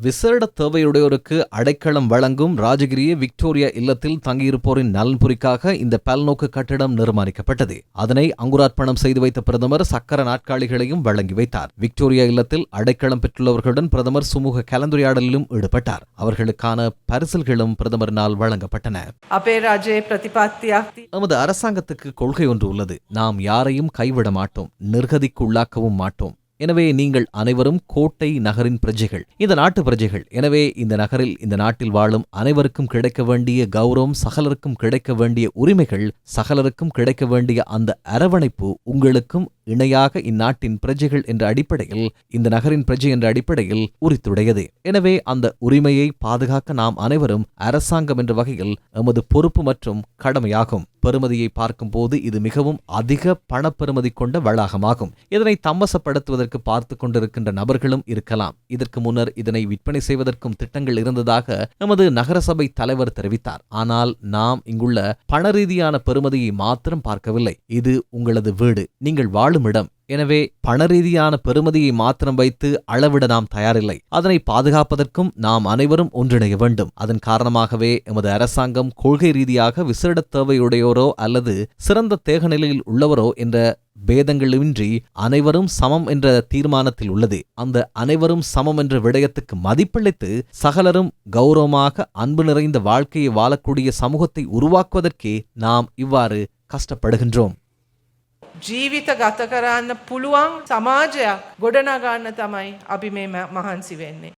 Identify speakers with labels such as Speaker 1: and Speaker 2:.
Speaker 1: விசேட தேவையுடையோருக்கு அடைக்கலம் வழங்கும் ராஜகிரிய விக்டோரியா இல்லத்தில் தங்கியிருப்போரின் நலன்புரிக்காக இந்த பல்நோக்கு கட்டிடம் நிர்மாணிக்கப்பட்டது. அதனை அங்குரார்ப்பணம் செய்து வைத்த பிரதமர் சக்கர நாட்காலிகளையும் வழங்கி வைத்தார். விக்டோரியா இல்லத்தில் அடைக்கலம் பெற்றுள்ளவர்களுடன் பிரதமர் சுமூக கலந்துரையாடலிலும் ஈடுபட்டார். அவர்களுக்கான பரிசல்களும் பிரதமரினால் வழங்கப்பட்டன. நமது அரசாங்கத்துக்கு கொள்கை ஒன்று உள்ளது. நாம் யாரையும் கைவிட மாட்டோம். நிர்கதிக்குள்ளாக்கவும் மாட்டோம். எனவே நீங்கள் அனைவரும் கோட்டை நகரின் பிரஜைகள். இந்த நாட்டு பிரஜைகள். எனவே இந்த நகரில் இந்த நாட்டில் வாழும் அனைவருக்கும் கிடைக்க வேண்டிய கௌரவம் சகலருக்கும் கிடைக்க வேண்டிய உரிமைகள் சகலருக்கும் கிடைக்க வேண்டிய அந்த அரவணைப்பு உங்களுக்கும் இணையாக இந்நாட்டின் பிரஜைகள் என்ற அடிப்படையில் இந்த நகரின் பிரஜை என்ற அடிப்படையில் உரித்துடையது. எனவே அந்த உரிமையை பாதுகாக்க நாம் அனைவரும் அரசாங்கம் என்ற வகையில் எமது பொறுப்பு மற்றும் கடமையாகும். பெறுமதியை பார்க்கும்போது இது மிகவும் அதிக பணப்பெறுமதி கொண்ட வளாகமாகும். இதனை தம்மசப்படுத்துவதற்கு பார்த்து கொண்டிருக்கின்ற நபர்களும் இருக்கலாம். இதற்கு முன்னர் இதனை விற்பனை செய்வதற்கும் திட்டங்கள் இருந்ததாக எமது நகரசபை தலைவர் தெரிவித்தார். ஆனால் நாம் இங்குள்ள பண ரீதியான பெறுமதியை மாத்திரம் பார்க்கவில்லை. இது உங்களது வீடு. நீங்கள் வாழும் இடம் எனவே பண ரீதியான பெறுமதியை மாத்திரம் வைத்து அளவிட நாம் தயாரில்லை. அதனை பாதுகாப்பதற்கும் நாம் அனைவரும் ஒன்றிணைய வேண்டும். அதன் காரணமாகவே எமது அரசாங்கம் கொள்கை ரீதியாக விசேட தேவையுடையோரோ அல்லது சிறந்த தேக நிலையில் உள்ளவரோ என்ற பேதங்களின்றி அனைவரும் சமம் என்ற தீர்மானத்தில் உள்ளது. அந்த அனைவரும் சமம் என்ற விடயத்துக்கு மதிப்பளித்து சகலரும் கௌரவமாக அன்பு நிறைந்த வாழ்க்கையை வாழக்கூடிய சமூகத்தை உருவாக்குவதற்கே நாம் இவ்வாறு கஷ்டப்படுகின்றோம்.
Speaker 2: ජීවිත ගත කරන්න පුළුවන් සමාජයක් ගොඩනගන්න තමයි අපි මේ ම- මහන්සි වෙන්නේ.